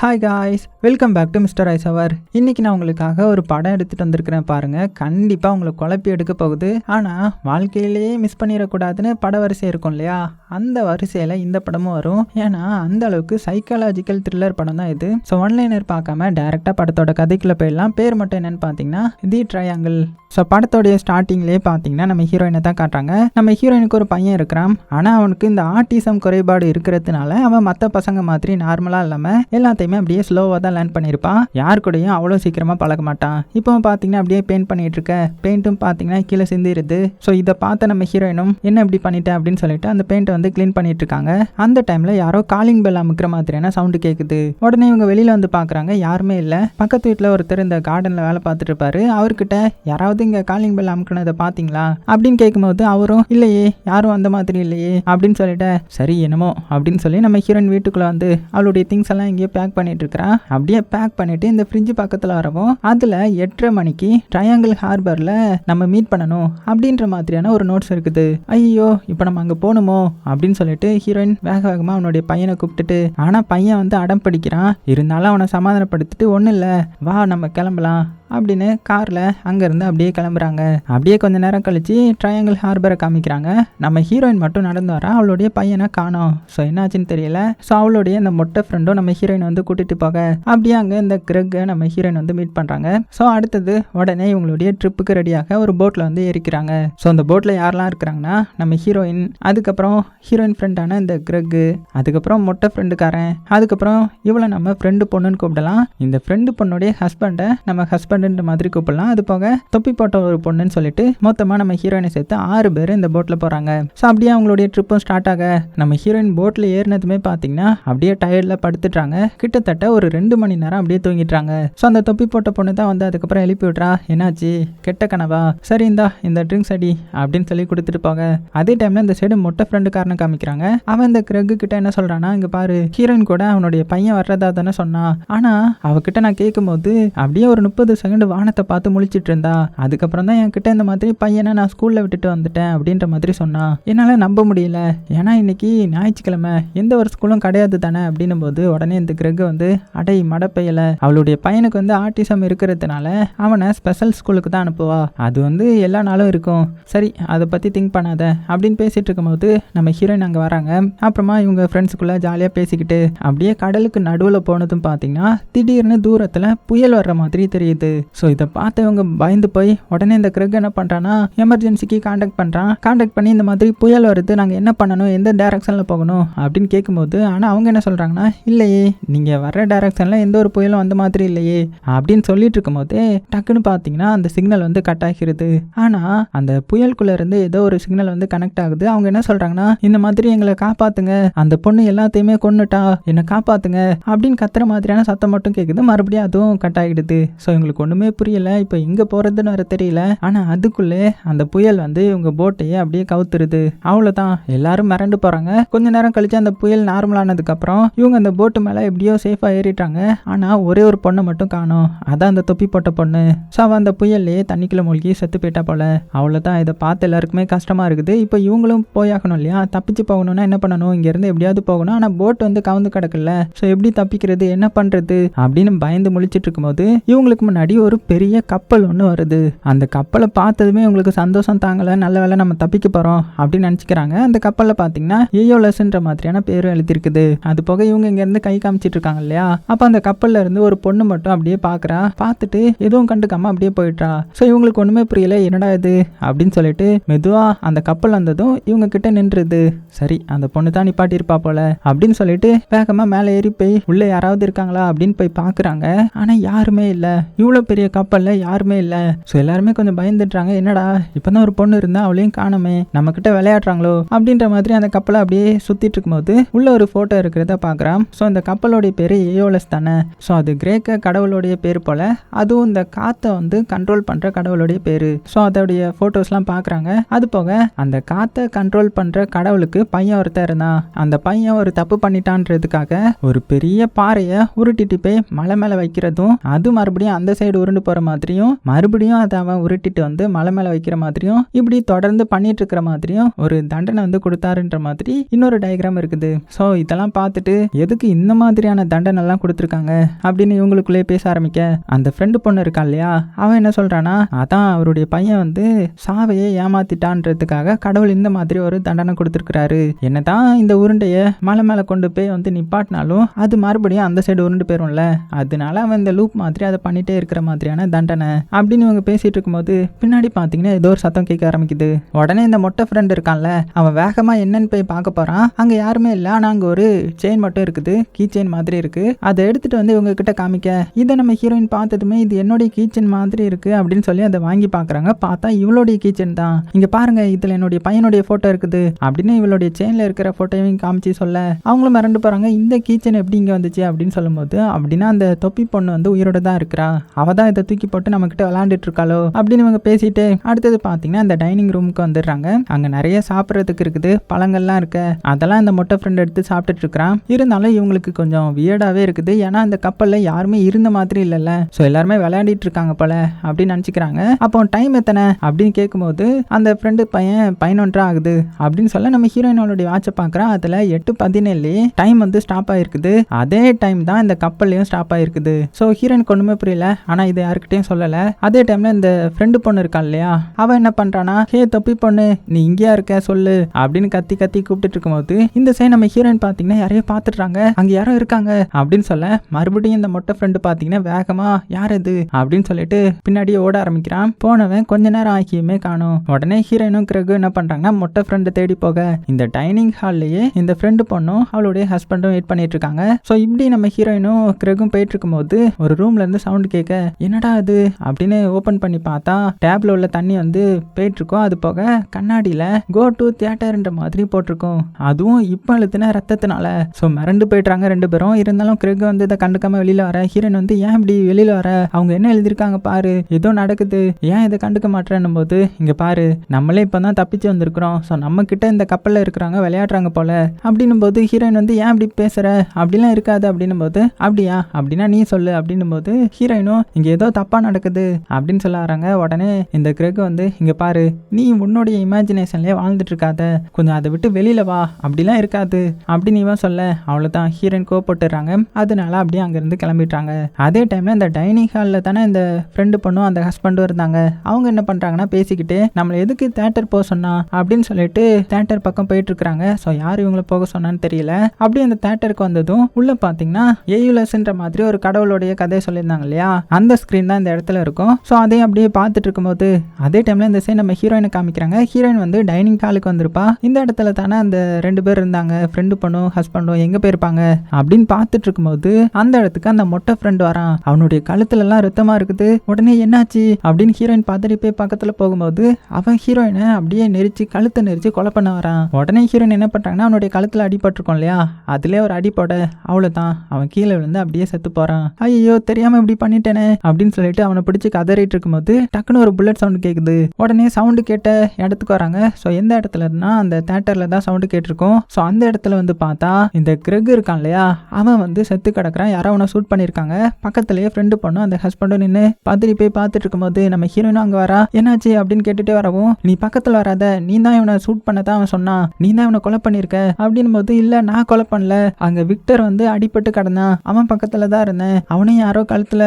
Hi guys welcome back to Mr ice அவர் இன்னைக்கு நான் உங்களுக்காக ஒரு படம் எடுத்துட்டு வந்திருக்கிறேன் பாருங்கள் கண்டிப்பாக உங்களை குழப்பி எடுக்க போகுது. ஆனால் வாழ்க்கையிலேயே மிஸ் பண்ணிடக்கூடாதுன்னு பட வரிசை இருக்கும் இல்லையா? அந்த வரிசையில் இந்த படமும் வரும். ஏன்னா அந்த அளவுக்கு சைக்காலஜிக்கல் த்ரில்லர் படம் தான் இது. ஸோ ஒன்லைனர் பார்க்காம டேரெக்டாக படத்தோட கதைக்குள்ளே போயிடலாம். பேர் மட்டும் என்னென்னு பார்த்தீங்கன்னா தி ட்ரையாங்கிள் ஸோ படத்தோடைய ஸ்டார்டிங்லேயே பார்த்தீங்கன்னா நம்ம ஹீரோயினை தான் காட்டுறாங்க. நம்ம ஹீரோயினுக்கு ஒரு பையன் இருக்கிறான். ஆனால் அவனுக்கு இந்த ஆர்டிசம் குறைபாடு இருக்கிறதுனால அவன் மற்ற பசங்க மாதிரி நார்மலாக இல்லாமல் எல்லாத்தையும் அப்படியே ஸ்லோவாக தான் லேர்ன் பண்ணியிருப்பான். யார் கூடயும் அவ்வளோ சீக்கிரமாக பழக மாட்டான். இப்போ பார்த்தீங்கன்னா அப்படியே பெயிண்ட் பண்ணிட்டு இருக்க. பெயிண்ட்டும் பார்த்தீங்கன்னா கீழே சிந்திருது. ஸோ இதை பார்த்த நம்ம ஹீரோயினும் என்ன இப்படி பண்ணிட்டேன் அப்படின்னு சொல்லிட்டு அந்த பெயிண்ட்டை வந்து க்ளீன் பண்ணிட்டு இருக்காங்க. அந்த டைமில் யாரோ காலிங் பெல் அமுக்கிற மாதிரியான சவுண்டு கேட்குது உடனே இவங்க வெளியில் வந்து பார்க்குறாங்க யாருமே இல்லை. பக்கத்து வீட்டில் ஒருத்தர் இந்த கார்டனில் வேலை பார்த்துட்டு இருப்பாரு. அவர்கிட்ட யாராவது இங்கே காலிங் பெல் அமுக்கினதை பார்த்தீங்களா அப்படின்னு கேட்கும்போது அவரும் இல்லையே யாரும் அந்த மாதிரி இல்லையே. அப்படின்னு சொல்லிட்டு சரி என்னமோ அப்படின்னு சொல்லி நம்ம ஹீரோயின் வீட்டுக்குள்ளே வந்து அவளுடைய திங்ஸ் எல்லாம் இங்கேயே பேக் பண்ணிட்டு இருக்கிறான் அப்படியே பேக் பண்ணிட்டு இந்த ஃப்ரிட்ஜ் பக்கத்தில் வரவும் அதில் எட்டரை மணிக்கு ட்ரையாங்கிள் ஹார்பரில் நம்ம மீட் பண்ணணும் அப்படின்ற மாதிரியான ஒரு நோட்ஸ் இருக்குது. ஐயோ இப்போ நம்ம அங்கே போகணுமோ? அப்படின்னு சொல்லிட்டு ஹீரோயின் வேக வேகமாக அவனுடைய பையனை கூப்பிட்டுட்டு ஆனால் பையன் வந்து அடம் பிடிக்கிறான். இருந்தாலும் அவனை சமாதானப்படுத்திட்டு ஒன்றும் இல்லை. வா நம்ம கிளம்பலாம். அப்படின்னு காரில் அங்கேருந்து அப்படியே கிளம்புறாங்க. அப்படியே கொஞ்ச நேரம் கழித்து ட்ரையாங்கிள் ஹார்பரை காமிக்கிறாங்க. நம்ம ஹீரோயின் மட்டும் நடந்து வரா அவளுடைய பையனை காணோம். ஸோ என்னாச்சுன்னு தெரியல. ஸோ அவளுடைய அந்த மொட்டை ஃப்ரெண்டும் நம்ம ஹீரோயின் வந்து கூட்டிகிட்டு போக. அப்படியே அங்கே இந்த கிரெக்கை நம்ம ஹீரோயின் வந்து மீட் பண்ணுறாங்க ஸோ அடுத்தது உடனே இவங்களுடைய ட்ரிப்புக்கு ரெடியாக ஒரு போட்டில் வந்து ஏறிக்கிறாங்க. ஸோ அந்த போட்டில் யாரெல்லாம் இருக்கிறாங்கன்னா நம்ம ஹீரோயின் அதுக்கப்புறம் ஹீரோயின் ஃப்ரெண்டான இந்த கிரெக்கு அதுக்கப்புறம் மொட்டை ஃப்ரெண்டுக்காரன் அதுக்கப்புறம் இவளை நம்ம ஃப்ரெண்டு பொண்ணுன்னு கூப்பிடலாம். இந்த ஃப்ரெண்டு பொண்ணுடைய ஹஸ்பண்டை நம்ம ஹஸ்பண்ட் ஹஸ்பண்டுன்ற மாதிரி கூப்பிடலாம். அது போக தொப்பி போட்ட ஒரு பொண்ணுன்னு சொல்லிட்டு மொத்தமாக நம்ம ஹீரோயினை சேர்த்து ஆறு பேர் இந்த போட்டில் போகிறாங்க ஸோ அப்படியே அவங்களுடைய ட்ரிப்பும் ஸ்டார்ட் ஆக நம்ம ஹீரோயின் போட்டில் ஏறினதுமே பார்த்தீங்கன்னா அப்படியே டயர்டில் படுத்துட்டாங்க. கிட்டத்தட்ட ஒரு ரெண்டு மணி நேரம் அப்படியே தூங்கிட்டாங்க ஸோ அந்த தொப்பி போட்ட பொண்ணு தான் வந்து அதுக்கப்புறம் எழுப்பி விட்றா. என்னாச்சு? கெட்ட கனவா? சரி இந்தா இந்த ட்ரிங்க்ஸ் அடி அப்படின்னு சொல்லி கொடுத்துட்டு போக. அதே டைமில் இந்த சைடு மொட்டை ஃப்ரெண்டு காரணம் காமிக்கிறாங்க. அவன் இந்த கிரகு கிட்ட என்ன சொல்றானா இங்க பாரு ஹீரோயின் கூட அவனுடைய பையன் வர்றதா தானே சொன்னான். ஆனா அவகிட்ட நான் கேட்கும்போது அப்படியே ஒரு முப்பது செகண்ட் வானத்தை பார்த்து முழிச்சிட்டு இருந்தா. அதுக்கப்புறம் தான் என்கிட்ட இந்த மாதிரி பையனை நான் ஸ்கூலில் விட்டுட்டு வந்துட்டேன் அப்படின்ற மாதிரி சொன்னான் என்னால் நம்ப முடியல. ஏன்னா இன்னைக்கு ஞாயிற்றுக்கிழமை. எந்த ஒரு ஸ்கூலும் கிடையாது தானே அப்படின்னும் போது உடனே இந்த கிரகு வந்து அடை மடப்பையில. அவளுடைய பையனுக்கு வந்து ஆர்டிசம் இருக்கிறதுனால அவனை ஸ்பெஷல் ஸ்கூலுக்கு தான் அனுப்புவா. அது வந்து எல்லா நாளும் இருக்கும். சரி அதை பற்றி திங்க் பண்ணாத அப்படின்னு பேசிட்டு இருக்கும்போது நம்ம ஹீரோயின் அங்கே வராங்க. அப்புறமா இவங்க ஃப்ரெண்ட்ஸுக்குள்ளே ஜாலியாக பேசிக்கிட்டு அப்படியே கடலுக்கு நடுவில் போனதும் பார்த்தீங்கன்னா திடீர்னு தூரத்தில் புயல் வர்ற மாதிரி தெரியுது. ஸோ இதை பார்த்தவங்க பயந்து போய் உடனே இந்த கிரக் என்ன பண்ணுறான்னா எமர்ஜென்சிக்கு காண்டாக்ட் பண்ணுறான் காண்டாக்ட் பண்ணி இந்த மாதிரி புயல் வருது நாங்கள் என்ன பண்ணணும் எந்த டேரக்ஷனில் போகணும் அப்படின்னு கேட்கும்போது ஆனால் அவங்க என்ன சொல்கிறாங்கன்னா இல்லையே நீங்கள் வர்ற டேரக்ஷனில் எந்த ஒரு புயலும் அந்த மாதிரி இல்லையே அப்படின்னு சொல்லிட்டு இருக்கும்போதே டக்குன்னு பார்த்தீங்கன்னா அந்த சிக்னல் வந்து கட் ஆகிறது ஆனால் அந்த புயலுக்குள்ளேருந்து ஏதோ ஒரு சிக்னல் வந்து கனெக்ட் ஆகுது. அவங்க என்ன சொல்கிறாங்கன்னா இந்த மாதிரி எங்களை காப்பாற்றுங்க அந்த பொண்ணு எல்லாத்தையுமே கொண்டுட்டா என்னை காப்பாற்றுங்க அப்படின்னு கத்துற மாதிரியான சத்தம் மட்டும் கேட்குது மறுபடியும் அதுவும் கட் ஆகிடுது. ஸோ எங்களுக்கு ஒன்றுமே புரியல. இப்போ எங்கே போகிறதுன்னு வர தெரியல. ஆனால் அதுக்குள்ளே அந்த புயல் வந்து இவங்க போட்டையே அப்படியே கவுத்துருது. அவ்வளோதான் எல்லாரும் மிரண்டு போகிறாங்க கொஞ்ச நேரம் கழிச்சு அந்த புயல் நார்மலானதுக்கப்புறம் இவங்க அந்த போட்டு மேலே எப்படியோ சேஃபாக ஏறிட்டாங்க. ஆனால் ஒரே ஒரு பொண்ணை மட்டும் காணோம். அதான் அந்த தொப்பி போட்ட பொண்ணு. ஸோ அவள் அந்த புயல்லையே தண்ணிக்குள்ள மூழ்கி செத்து போயிட்டா போல. அவ்வளோதான் இதை பார்த்து எல்லாருக்குமே கஷ்டமாக இருக்குது. இப்போ இவங்களும் போயாகணும் இல்லையா? தப்பிச்சு போகணும்னா என்ன பண்ணணும்? இங்கேருந்து எப்படியாவது போகணும். ஆனால் போட் வந்து கவுந்து கிடக்குல்ல. ஸோ எப்படி தப்பிக்கிறது? என்ன பண்ணுறது அப்படின்னு பயந்து முழிச்சிட்டு இருக்கும்போது இவங்களுக்கு முன்னாடி ஒரு பெரிய கப்பல் ஒன்று வருது. அந்த கப்பலை பார்த்ததுமே உங்களுக்கு சந்தோஷம் தாங்கலை நல்ல வேலை நம்ம தப்பிக்க போகிறோம் அப்படின்னு நினச்சிக்கிறாங்க. அந்த கப்பலில் பார்த்தீங்கன்னா ஏயோலஸ்ன்ற மாதிரியான பேரும் எழுதியிருக்குது. அது போக இவங்க இங்கேருந்து கை காமிச்சிட்டு இருக்காங்க இல்லையா? அப்போ அந்த கப்பல்ல இருந்து ஒரு பொண்ணு மட்டும் அப்படியே பார்க்குறா பார்த்துட்டு எதுவும் கண்டுக்காம அப்படியே போயிட்டா ஸோ இவங்களுக்கு ஒன்றுமே புரியல என்னடா இது? அப்படின்னு சொல்லிட்டு மெதுவாக அந்த கப்பல் வந்ததும் இவங்க கிட்ட நின்றுது. சரி அந்த பொண்ணு தான் நிப்பாட்டியிருப்பா போல அப்படின்னு சொல்லிட்டு வேகமாக மேலே ஏறி போய் உள்ளே யாராவது இருக்காங்களா? அப்படின்னு போய் பார்க்குறாங்க ஆனால் யாருமே இல்லை. இவ்வளோ பெரிய கப்பலில் யாருமே இல்லை. ஸோ எல்லாருமே கொஞ்சம் பயந்துடுறாங்க என்னடா இப்போ தான் ஒரு பொண்ணு இருந்தால் அவளையும் காணுமே. நம்மக்கிட்ட விளையாடுறாங்களோ? அப்படின்ற மாதிரி அந்த கப்பலை அப்படியே சுற்றிட்டு இருக்கும்போது உள்ள ஒரு ஃபோட்டோ இருக்கிறத பார்க்குறான் ஸோ அந்த கப்பலோடைய பேர் ஏயோலஸ் தானே. ஸோ அது கிரேக்க கடவுளுடைய பேர் போல் அதுவும் இந்த காற்றை வந்து கண்ட்ரோல் பண்ணுற கடவுளுடைய பேர். ஸோ அதோடைய ஃபோட்டோஸ்லாம் பார்க்குறாங்க அது போக அந்த காற்றை கண்ட்ரோல் பண்ணுற கடவுளுக்கு பையன் ஒருத்தர் இருந்தான். அந்த பையன் ஒரு தப்பு பண்ணிட்டான்றதுக்காக ஒரு பெரிய பாறையை உருட்டிட்டு போய் மலை மேலே வைக்கிறதும் அது மறுபடியும் அந்த சைடு சைடு உருண்டு போற மாதிரியும் மறுபடியும் அதை அவன் உருட்டிட்டு வந்து மலை மேல வைக்கிற மாதிரியும் இப்படி தொடர்ந்து பண்ணிட்டு இருக்கிற மாதிரியும் ஒரு தண்டனை வந்து கொடுத்தாருன்ற மாதிரி இன்னொரு டயக்ராம் இருக்குது. ஸோ இதெல்லாம் பார்த்துட்டு எதுக்கு இந்த மாதிரியான தண்டனை எல்லாம் கொடுத்துருக்காங்க அப்படின்னு இவங்களுக்குள்ளே பேச ஆரம்பிக்க. அந்த ஃப்ரெண்டு பொண்ணு இருக்கா இல்லையா? அவன் என்ன சொல்றானா அதான் அவருடைய பையன் வந்து சாவையே ஏமாத்திட்டான்றதுக்காக கடவுள் இந்த மாதிரி ஒரு தண்டனை கொடுத்துருக்கிறாரு. என்னதான் இந்த உருண்டைய மலை மேல கொண்டு போய் வந்து நிப்பாட்டினாலும் அது மறுபடியும் அந்த சைடு உருண்டு போயிரும்ல. அதனால அவன் இந்த லூப் மாதிரி அதை பண்ணிட்டே இருக்கிற மாதிரியான தண்டனை அப்படின்னு இவங்க பேசிட்டு இருக்கும்போது பின்னாடி பார்த்தீங்கன்னா ஏதோ ஒரு சத்தம் கேட்க ஆரம்பிக்குது. உடனே இந்த மொட்டை ஃப்ரெண்ட் இருக்கான்ல அவன் வேகமா என்னன்னு போய் பார்க்க போறான். அங்க யாருமே இல்லை ஆனா அங்க ஒரு செயின் மட்டும் இருக்குது கீ செயின் மாதிரி இருக்கு. அதை எடுத்துட்டு வந்து இவங்க கிட்ட காமிக்க இதை நம்ம ஹீரோயின் பார்த்ததுமே இது என்னுடைய கீ செயின் மாதிரி இருக்கு அப்படின்னு சொல்லி அதை வாங்கி பார்க்குறாங்க பார்த்தா இவளுடைய கீ செயின் தான். இங்க பாருங்க இதுல என்னுடைய பையனுடைய ஃபோட்டோ இருக்குது அப்படின்னு இவளுடைய செயின்ல இருக்கிற ஃபோட்டோவையும் காமிச்சு சொல்ல அவங்களும் மிரண்டு போறாங்க. இந்த கீ செயின் எப்படி இங்க வந்துச்சு அப்படின்னு சொல்லும்போது அப்படின்னா அந்த தொப்பி பொண்ணு வந்து உயிரோட தான் இருக்கிறா. அவ தான் இதை தூக்கி போட்டு நம்மக்கிட்ட விளாண்டுட்டு இருக்காளோ அப்படின்னு இவங்க பேசிட்டு அடுத்தது பார்த்தீங்கன்னா அந்த டைனிங் ரூமுக்கு வந்துடுறாங்க. அங்கே நிறைய சாப்பிட்றதுக்கு இருக்குது பழங்கள்லாம் இருக்கு. அதெல்லாம் இந்த மொட்டை ஃப்ரெண்ட் எடுத்து சாப்பிட்டுட்டு இருக்கிறான் இருந்தாலும் இவங்களுக்கு கொஞ்சம் வியர்டாகவே இருக்குது. ஏன்னா அந்த கப்பலில் யாருமே இருந்த மாதிரி இல்லைல்ல. ஸோ எல்லாருமே விளையாடிட்டு இருக்காங்க போல அப்படின்னு நினச்சிக்கிறாங்க. அப்போ டைம் எத்தனை? அப்படின்னு கேட்கும்போது அந்த ஃப்ரெண்டு பையன் பதினொன்றா ஆகுது. அப்படின்னு சொல்ல நம்ம ஹீரோயினோடைய வாட்சை பார்க்குறோம் அதில் எட்டு பதினேழு டைம் வந்து ஸ்டாப் ஆகிருக்குது அதே டைம் தான் இந்த கப்பல்லையும் ஸ்டாப் ஆகிருக்குது ஸோ ஹீரோயினுக்கு ஒன்றுமே புரியல. ஆனால் இதை யாருக்கிட்டையும் சொல்லலை. அதே டைமில் இந்த ஃப்ரெண்டு பொண்ணு இருக்கான் இல்லையா? அவன் என்ன பண்ணுறானா ஹே தொப்பி பொண்ணு நீ இங்கேயா இருக்க சொல்லு அப்படின்னு கத்தி கத்தி கூப்பிட்டுட்டு இருக்கும்போது இந்த சைடு நம்ம ஹீரோயின் பார்த்தீங்கன்னா யாரையோ பார்த்துட்றாங்க அங்கே யாரோ இருக்காங்க அப்படின்னு சொல்ல மறுபடியும் இந்த மொட்டை ஃப்ரெண்டு பார்த்தீங்கன்னா வேகமா யார் இது? அப்படின்னு சொல்லிட்டு பின்னாடியே ஓட ஆரம்பிக்கிறான். போனவன் கொஞ்ச நேரம் ஆகியுமே காணும். உடனே ஹீரோயினும் கிரகு என்ன பண்றாங்கன்னா மொட்டை ஃப்ரெண்டு தேடி போக இந்த டைனிங் ஹால்லேயே இந்த ஃப்ரெண்டு பொண்ணும் அவளுடைய ஹஸ்பண்டும் வெயிட் பண்ணிட்டு இருக்காங்க. ஸோ இப்படி நம்ம ஹீரோயினும் கிரகும் போயிட்டு இருக்கும்போது ஒரு ரூம்ல இருந்து சவுண்ட் கேட்க என்னடா அது அப்படின்னு ஓப்பன் பண்ணி பார்த்தா டேப்ல உள்ள தண்ணி வந்து போயிட்டுருக்கோம். அது போக கண்ணாடியில் கோ டு தியேட்டர்ன்ற மாதிரி போட்டிருக்கோம். அதுவும் இப்போ அழுத்தின ரத்தத்தினால. ஸோ மிரண்டு போயிட்டாங்க ரெண்டு பேரும். இருந்தாலும் கிரக் வந்து இதை கண்டுக்காம வெளியில் வர. ஹீரோயின் வந்து ஏன் இப்படி வெளியில் வர? அவங்க என்ன எழுதியிருக்காங்க பாரு. ஏதோ நடக்குது. ஏன் இதை கண்டுக்க மாட்டேன்னும் போது இங்கே பாரு. நம்மளே இப்போ தான் தப்பிச்சு வந்திருக்கிறோம். ஸோ நம்ம கிட்ட இந்த கப்பலில் இருக்கிறாங்க விளையாடுறாங்க போல. அப்படின்னும் போது ஹீரோயின் வந்து ஏன் இப்படி பேசுற? அப்படிலாம் இருக்காது. அப்படின்னும் போது அப்படியா? அப்படின்னா நீ சொல்லு. அப்படின்னும் போது ஹீரோயினும் இங்கே ஏதோ தப்பாக நடக்குது அப்படின்னு சொல்ல வராங்க. உடனே இந்த கிரக் வந்து இங்கே பாரு நீ உன்னுடைய இமேஜினேஷன்லேயே வாழ்ந்துட்டு இருக்காத. கொஞ்சம் அதை விட்டு வெளியில் வா. அப்படிலாம் இருக்காது. அப்படின்னு இவன் சொல்ல அவ்வளோதான் ஹீரோயின் கோப்பட்டுறாங்க அதனால அப்படியே அங்கேருந்து கிளம்பிட்டாங்க அதே டைமில் இந்த டைனிங் ஹாலில் தானே இந்த ஃப்ரெண்டு பொண்ணும் அந்த ஹஸ்பண்டும் இருந்தாங்க. அவங்க என்ன பண்ணுறாங்கன்னா பேசிக்கிட்டு நம்மளை எதுக்கு தேட்டர் போக சொன்னா? அப்படின்னு சொல்லிட்டு தேட்டர் பக்கம் போயிட்டு இருக்காங்க ஸோ யார் இவங்கள போக சொன்னான்னு தெரியல. அப்படியே அந்த தேட்டருக்கு வந்ததும் உள்ள பார்த்தீங்கன்னா ஏயுலஸ்ன்ற மாதிரி ஒரு கடவுளுடைய கதையை சொல்லியிருந்தாங்க இல்லையா? அந்த ஸ்க்ரீன் தான் இந்த இடத்துல இருக்கும். ஸோ அதையும் அப்படியே பார்த்துட்டு இருக்கும்போது அதே டைமில் இந்த சைடு நம்ம ஹீரோயினை காமிக்கிறாங்க. ஹீரோயின் வந்து டைனிங் ஹாலுக்கு வந்திருப்பா. இந்த இடத்துல தானே அந்த ரெண்டு பேர் இருந்தாங்க. ஃப்ரெண்டு பொண்ணும் ஹஸ்பண்டும் எங்கே போயிருப்பாங்க? அப்படின்னு பார்த்துட்டு இருக்கும்போது அந்த இடத்துக்கு அந்த மொட்டை ஃப்ரெண்ட் வரான். அவனுடைய கழுத்துலலாம் ரத்தமாக இருக்குது. உடனே என்னாச்சு? அப்படின்னு ஹீரோயின் பார்த்துட்டு போய் பக்கத்தில் போகும்போது அவன் ஹீரோயினை அப்படியே நெரிச்சு கழுத்தை நெரிச்சு கொலை பண்ண வரான். உடனே ஹீரோயின் என்ன பண்ணுறாங்கன்னா அவனுடைய கழுத்தில் அடிபட்டிருக்கோம் இல்லையா? அதுலேயே ஒரு அடிப்போட அவ்வளோதான் அவன் கீழே விழுந்து அப்படியே செத்து போகிறான் ஐயோ தெரியாமல் இப்படி பண்ணிட்டேனே. அப்படின்னு சொல்லிட்டு அவனை பிடிச்சி கதறிட்டு இருக்கும்போது டக்குன்னு ஒரு புல்லட் சவுண்ட் கேட்குது உடனே சவுண்டு கேட்ட இடத்துக்கு வராங்க. ஸோ எந்த இடத்துல அந்த தேட்டரில் தான் சவுண்டு கேட்டிருக்கோம். ஸோ அந்த இடத்துல வந்து பார்த்தா இந்த கிரெக் இருக்கான் இல்லையா? அவன் வந்து செத்து கிடக்குறான். யாரோ அவனை ஷூட் பண்ணியிருக்காங்க. பக்கத்துலேயே ஃப்ரெண்டு பொண்ணும் அந்த ஹஸ்பண்டும் நின்று பார்த்துட்டு போய் பார்த்துட்டு இருக்கும்போது நம்ம ஹீரோயினும் அங்கே வரா. என்னாச்சு அப்படின்னு கேட்டுட்டே வரவும் நீ பக்கத்தில் வராத. நீ தான் இவனை ஷூட் பண்ணதான் அவன் சொன்னான் நீ தான் இவனை கொலை பண்ணியிருக்க? அப்படின்னும் போது இல்லை நான் கொலை பண்ணல. அங்கே விக்டர் வந்து அடிபட்டு கிடந்தான். அவன் பக்கத்தில் தான் இருந்தேன். அவனையும் யாரோ கழுத்தில்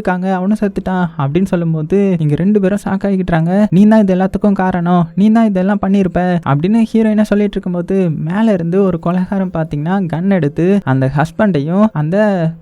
இருக்காங்க அவனும் செத்துட்டான் அப்படின்னு சொல்லும்போது இங்க ரெண்டு பேரும் ஷாக் ஆகிக்கிட்டாங்க. நீ தான் இது எல்லாத்துக்கும் காரணம். நீ தான் இதெல்லாம் பண்ணியிருப்ப அப்படின்னு ஹீரோயினா சொல்லிட்டு இருக்கும்போது மேல இருந்து ஒரு கொலகாரம் பாத்தீங்கன்னா கன் எடுத்து அந்த ஹஸ்பண்டையும் அந்த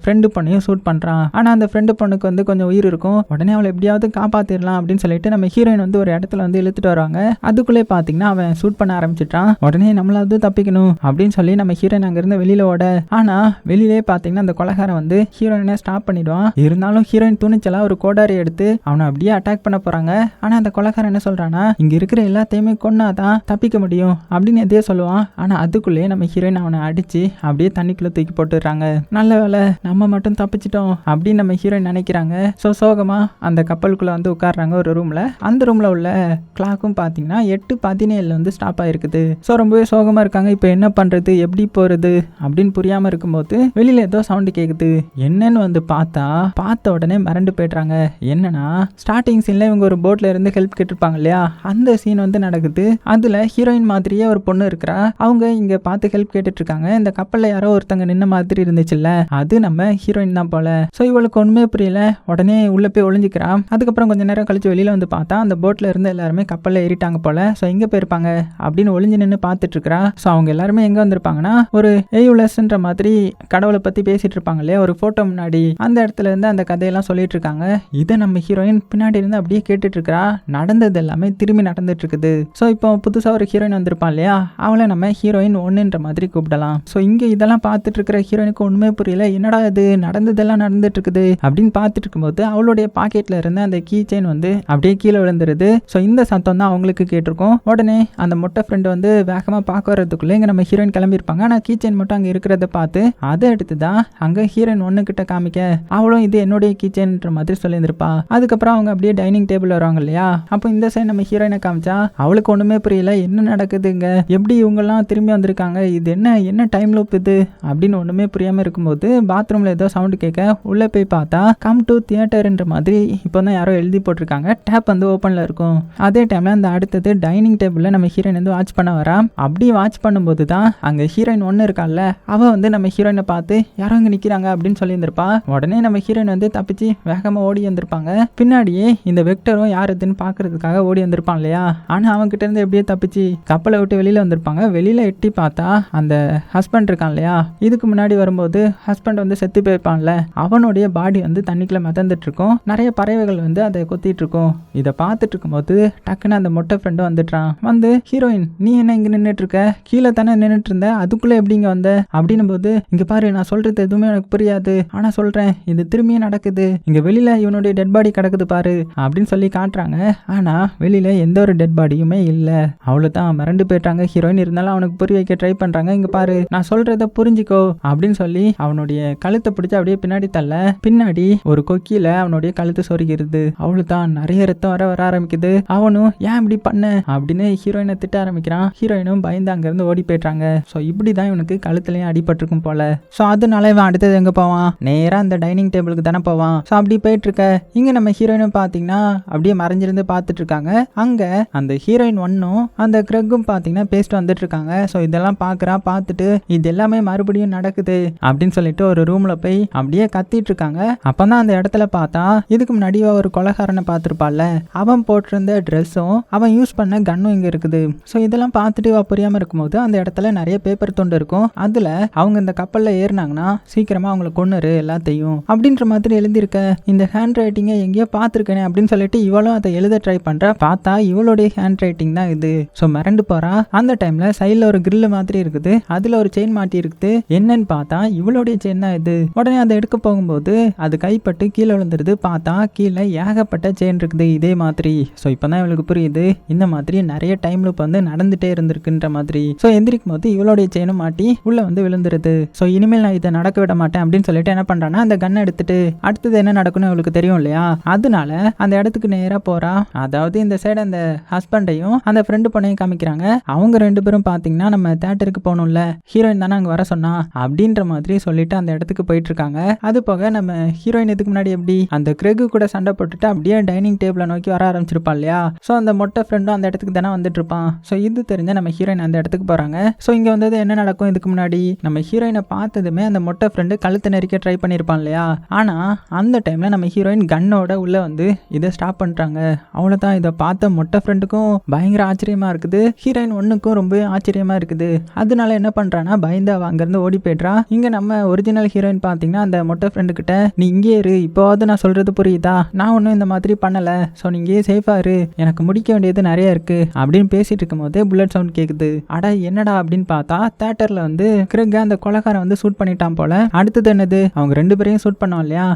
ஃப்ரெண்டு பொண்ணையும் ஷூட் பண்றான். ஆனா அந்த ஃப்ரெண்டு பொண்ணுக்கு வந்து கொஞ்சம் உயிர் இருக்கும். உடனே அவளை எப்படியாவது காப்பாத்திடலாம் அப்படின்னு சொல்லிட்டு நம்ம ஹீரோயின் வந்து ஒரு இடத்துல வந்து இழுத்துட்டு வருவாங்க. அதுக்குள்ளே பாத்தீங்கன்னா அவன் ஷூட் பண்ண ஆரம்பிச்சிட்டான். உடனே நம்மளாவது தப்பிக்கணும். அப்படின்னு சொல்லி நம்ம ஹீரோயின் அங்கிருந்து வெளியில ஓட. ஆனா வெளியிலே பாத்தீங்கன்னா அந்த கொலகாரம் வந்து ஹீரோயினை ஸ்டாப் பண்ணிடுவான். இருந்தாலும் ஹீரோயின் துணிச்சலா ஒரு கோடாரி எடுத்து அவனை அப்படியே அட்டாக் பண்ண போறாங்க. ஆனா அந்த கொலகாரன் என்ன சொல்றானா இங்க இருக்கிற எல்லாத்தையுமே கொன்னாதான் தப்பிக்க முடியும் அப்படின்னு எதையோ சொல்லுவான். ஆனா அதுக்குள்ளேயே நம்ம ஹீரோயின் அவனை அடிச்சு அப்படியே தண்ணிக்குள்ள தூக்கி போட்டுடுறாங்க. நல்ல வேலை நம்ம மட்டும் தப்பிச்சிட்டோம் அப்படின்னு நம்ம ஹீரோயின் நினைக்கிறாங்க. ஸோ சோகமா அந்த கப்பலுக்குள்ள வந்து உட்காடுறாங்க ஒரு ரூம்ல அந்த ரூம்ல உள்ள கிளாக்கும் பாத்தீங்கன்னா எட்டு பதினேழுல வந்து ஸ்டாப் ஆயிருக்குது. ஸோ ரொம்பவே சோகமா இருக்காங்க. இப்போ என்ன பண்றது? எப்படி போறது? அப்படின்னு புரியாம இருக்கும்போது வெளியில ஏதோ சவுண்டு கேக்குது. என்னன்னு வந்து பார்த்தா பார்த்த உடனே மறந்து போய்ட்றாங்க. என்னன்னா ஸ்டார்டிங் சீனில் இவங்க ஒரு போட்டில் இருந்து ஹெல்ப் கேட்டிருப்பாங்க இல்லையா? அந்த சீன் வந்து நடக்குது. அதில் ஹீரோயின் மாதிரியே ஒரு பொண்ணு இருக்கிறா. அவங்க இங்கே பார்த்து ஹெல்ப் கேட்டுட்டு இருக்காங்க இந்த கப்பலில் யாரோ ஒருத்தங்க நின்ன மாதிரி இருந்துச்சுல்ல. அது நம்ம ஹீரோயின் தான் போல. ஸோ இவளுக்கு ஒன்றுமே புரியல. உடனே உள்ளே போய் ஒளிஞ்சிக்கிறா. அதுக்கப்புறம் கொஞ்ச நேரம் கழிச்சு வெளியில் வந்து பார்த்தா அந்த போட்டில் இருந்து எல்லாருமே கப்பலில் ஏறிட்டாங்க போல. ஸோ எங்கே போயிருப்பாங்க அப்படின்னு ஒளிஞ்சு நின்று பார்த்துட்டு இருக்கிறா ஸோ அவங்க எல்லாருமே எங்கே வந்திருப்பாங்கன்னா ஒரு ஏயுலஸ்ன்ற மாதிரி கடவுளை பற்றி பேசிட்டு இருப்பாங்க இல்லையா? ஒரு ஃபோட்டோ முன்னாடி. அந்த இடத்துல இருந்து அந்த கதையெல்லாம் சொல்லிட்டு இருக்காங்க இதை நம்ம ஹீரோயின் பின்னாடி இருந்து அப்படியே கேட்டுட்டு இருக்கிறா நடந்தது எல்லாமே திரும்பி நடந்துட்டு இருக்குது ஸோ இப்போ புதுசாக ஒரு ஹீரோயின் வந்திருப்பான் இல்லையா? அவளை நம்ம ஹீரோயின் ஒன்றுன்ற மாதிரி கூப்பிடலாம். ஸோ இங்கே இதெல்லாம் பார்த்துட்டு இருக்கிற ஹீரோயினுக்கு ஒன்றுமே புரியல. என்னடா இது? நடந்ததெல்லாம் நடந்துட்டு இருக்குது அப்படின்னு பார்த்துட்டு இருக்கும்போது அவளுடைய பாக்கெட்ல இருந்து அந்த கீ செயின் வந்து அப்படியே கீழே விழுந்துருது. ஸோ இந்த சத்தம் தான் அவங்களுக்கு கேட்டிருக்கும். உடனே அந்த மொட்டை ஃப்ரெண்டு வந்து வேகமாக பார்க்க வர்றதுக்குள்ளே இங்கே நம்ம ஹீரோயின் கிளம்பியிருப்பாங்க. ஆனால் கீ செயின் மட்டும் அங்கே இருக்கிறத பார்த்து அதை எடுத்து தான் அங்கே ஹீரோயின் ஒன்று கிட்ட காமிக்க அவளும் இது என்னுடைய கீ செயின்ற மாதிரி சொல்லியிருந்திருப்பா. அதுக்கப்புறம் அவங்க அப்படியே டைனிங் டேபிள் வருவாங்க இல்லையா? அப்போ இந்த சைடு நம்ம ஹீரோயினை காமிச்சா அவளுக்கு ஒன்றுமே புரியல. என்ன நடக்குதுங்க? எப்படி இவங்கெல்லாம் திரும்பி வந்திருக்காங்க? இது என்ன என்ன டைம் லூப் இது? அப்படின்னு ஒன்றுமே புரியாமல் இருக்கும்போது பாத்ரூமில் ஏதோ சவுண்டு கேட்க உள்ளே போய் பார்த்தா கம் டு தியேட்டர்ன்ற மாதிரி இப்போ தான் யாரோ எழுதி போட்டிருக்காங்க. டேப் வந்து ஓப்பனில் இருக்கும். அதே டைமில் அந்த அடுத்தது டைனிங் டேபிளில் நம்ம ஹீரோயின் வந்து வாட்ச் பண்ண வரா. அப்படி வாட்ச் பண்ணும்போது தான் அங்கே ஹீரோயின் ஒன்று இருக்கால்ல அவள் வந்து நம்ம ஹீரோயினை பார்த்து யாரோ இங்கே நிற்கிறாங்க அப்படின்னு சொல்லியிருந்திருப்பா. உடனே நம்ம ஹீரோயின் வந்து தப்பிச்சு வேகமாக ஓடி வந்திருப்பாங்க. பின்னாடியே இந்த வெக்டரும் யார் எதுன்னு பார்க்கறதுக்காக ஓடி வந்திருப்பான் இல்லையா? ஆனால் அவன்கிட்ட இருந்து எப்படியே தப்பிச்சு கப்பலை விட்டு வெளியில் வந்திருப்பாங்க. வெளியில் எட்டி பார்த்தா அந்த ஹஸ்பண்ட் இருக்கான் இல்லையா? இதுக்கு முன்னாடி வரும்போது ஹஸ்பண்ட் வந்து செத்து போயிருப்பான்ல. அவனுடைய பாடி வந்து தண்ணிக்குள்ள மிதந்துட்டு இருக்கும் நிறைய பறவைகள் வந்து அதை கொத்திட்டு இருக்கும் இதை பார்த்துட்டு இருக்கும்போது டக்குன்னு அந்த மொட்டை ஃப்ரெண்டு வந்துட்டான் வந்து ஹீரோயின் நீ என்ன இங்கே நின்றுட்டு இருக்க கீழே தானே நின்றுட்டு இருந்த அதுக்குள்ளே எப்படி இங்கே வந்த? அப்படின்னும் போது இங்கே பாரு நான் சொல்கிறது எதுவுமே எனக்கு புரியாது. ஆனால் சொல்கிறேன் இது திரும்பியும் நடக்குது. இங்கே வெளியில் இவனுடைய டெட் பாடி கிடக்குது பாரு அப்படின்னு சொல்லி காட்டுறாங்க. ஆனால் வெளியில் எந்த ஒரு டெட் பாடியுமே இல்லை. அவ்வளோ தான் மிரண்டு போயிட்டாங்க ஹீரோயின் இருந்தாலும் அவனுக்கு புரிய வைக்க ட்ரை பண்ணுறாங்க இங்கே பாரு நான் சொல்கிறத புரிஞ்சுக்கோ அப்படின்னு சொல்லி அவனுடைய கழுத்தை பிடிச்சி அப்படியே பின்னாடி தள்ள பின்னாடி ஒரு கொக்கியில் அவனுடைய கழுத்து சொருகிறது. அவ்வளவுதான். நிறைய ரத்தம் வர வர ஆரம்பிக்குது. அவனும் ஏன் இப்படி பண்ண? அப்படின்னு ஹீரோயினை திட்ட ஆரம்பிக்கிறான். ஹீரோயினும் பயந்து அங்கேருந்து ஓடி போயிட்டாங்க ஸோ இப்படி தான் இவனுக்கு கழுத்துலையும் அடிபட்டிருக்கும் போல. ஸோ அதனால இவன் அடுத்தது எங்கே போவான்? நேராக அந்த டைனிங் டேபிளுக்கு தானே போவான். ஸோ அப்படி போயிட்டு இருக்க இங்க நம்ம ஹீரோயினும் பார்த்தீங்கன்னா அப்படியே மறைஞ்சிருந்து பார்த்துட்டு இருக்காங்க அங்க அந்த ஹீரோயின் ஒன்னும் அந்த கிரக்கும் பார்த்தீங்கன்னா பேசிட்டு வந்துட்டு இருக்காங்க ஸோ இதெல்லாம் பார்க்குறா பார்த்துட்டு இது எல்லாமே மறுபடியும் நடக்குது அப்படின்னு சொல்லிட்டு ஒரு ரூம்ல போய் அப்படியே கத்திட்டு இருக்காங்க அப்பதான் அந்த இடத்துல பார்த்தா இதுக்கு முன்னாடி ஒரு கொலகாரனை பார்த்துருப்பாள்ல அவன் போட்டிருந்த ட்ரெஸ்ஸும் அவன் யூஸ் பண்ண கன்னும் இங்க இருக்குது. ஸோ இதெல்லாம் பார்த்துட்டு அவள் புரியாம இருக்கும்போது அந்த இடத்துல நிறைய பேப்பர் துண்டு இருக்கும். அதுல அவங்க இந்த கப்பல்ல ஏறினாங்கன்னா சீக்கிரமா அவங்களை கொன்னுரு எல்லாத்தையும் அப்படின்ற மாதிரி எழுந்திருக்கு இந்த ஹேண்ட் ரைட்டிங்கை எங்கேயோ பார்த்துருக்கேனே அப்படின்னு சொல்லிட்டு இவளும் அதை எழுத ட்ரை பண்ணுறா பார்த்தா இவளுடைய ஹேண்ட் ரைட்டிங் தான் இது. ஸோ மிரண்டு போகிறா அந்த டைமில் சைடில் ஒரு கிரில் மாதிரி இருக்குது. அதில் ஒரு செயின் மாட்டி இருக்குது. என்னன்னு பார்த்தா இவளுடைய செயின் தான் இது. உடனே அதை எடுக்க போகும்போது அது கைப்பட்டு கீழே விழுந்துருது. பார்த்தா கீழே ஏகப்பட்ட செயின் இருக்குது. இதே மாதிரி. ஸோ இப்போ தான் இவளுக்கு புரியுது. இந்த மாதிரி நிறைய டைம் லூப் வந்து நடந்துட்டே இருந்திருக்குன்ற மாதிரி. ஸோ எந்திரிக்கும் போது இவளுடைய செயினும் மாட்டி உள்ள வந்து விழுந்துருது. ஸோ இனிமேல் நான் இதை நடக்க விட மாட்டேன் அப்படின்னு சொல்லிட்டு என்ன பண்றான்னா அந்த கன்னை எடுத்துட்டு அடுத்தது என்ன நடக்கும்னு இவளுக்கு தெரியும் இல்லையா? அதனால அந்த இடத்துக்கு நேராக போறா. அதாவது இந்த சைடு அந்த ஹஸ்பண்டையும் அந்த ஃப்ரெண்டு பொண்ணையும் காமிக்கிறாங்க. அவங்க ரெண்டு பேரும் பார்த்தீங்கன்னா நம்ம தேட்டருக்கு போகணும்ல. ஹீரோயின் தானே அங்கே வர சொன்னா? அப்படின்ற மாதிரி சொல்லிட்டு அந்த இடத்துக்கு போயிட்டு இருக்காங்க. அது போக நம்ம ஹீரோயின் இதுக்கு முன்னாடி எப்படி? அந்த கிரெகு கூட சண்டை போட்டுட்டு அப்படியே டைனிங் டேபிளை நோக்கி வர ஆரம்பிச்சிருப்பான் இல்லையா? ஸோ அந்த மொட்டை ஃப்ரெண்டும் அந்த இடத்துக்கு தானே வந்துட்டு இருப்பான் ஸோ இது தெரிஞ்ச நம்ம ஹீரோயின் அந்த இடத்துக்கு போறாங்க. ஸோ இங்கே வந்தது என்ன நடக்கும் இதுக்கு முன்னாடி? நம்ம ஹீரோயினை பார்த்ததுமே அந்த மொட்டை ஃப்ரெண்டு கழுத்தை நெரிக்க ட்ரை பண்ணியிருப்பான் இல்லையா? ஆனால் அந்த டைமில் நம்ம ஹீரோயின் கன்னோட உள்ளே வந்து இதை ஸ்டாப் பண்ணுறாங்க அவ்வளோதான் இதை பார்த்த மொட்டை ஃப்ரெண்டுக்கும் பயங்கர ஆச்சரியமாக இருக்குது. ஹீரோயின் ஒன்றுக்கும் ரொம்ப ஆச்சரியமாக இருக்குது. அதனால என்ன பண்ணுறான்னா பயந்து அங்கேருந்து ஓடி போய்ட்றா. இங்கே நம்ம ஒரிஜினல் ஹீரோயின் பார்த்தீங்கன்னா அந்த மொட்டை ஃப்ரெண்டுக்கிட்ட நீ இங்கே இரு. இப்போவாவது நான் சொல்கிறது புரியுதா? நான் ஒன்றும் இந்த மாதிரி பண்ணலை. ஸோ நீ இங்கேயே சேஃபாக இரு. எனக்கு முடிக்க வேண்டியது நிறைய இருக்குது அப்படின்னு பேசிகிட்டு இருக்கும்போதே புல்லட் சவுண்ட் கேட்குது அட என்னடா? அப்படின்னு பார்த்தா தேட்டரில் வந்து கிரக அந்த கொலகாரன் வந்து ஷூட் பண்ணிட்டான் போல. அடுத்தது என்னது? அவங்க ரெண்டு பேரையும் ஷூட் பண்ணோம் இல்லையா?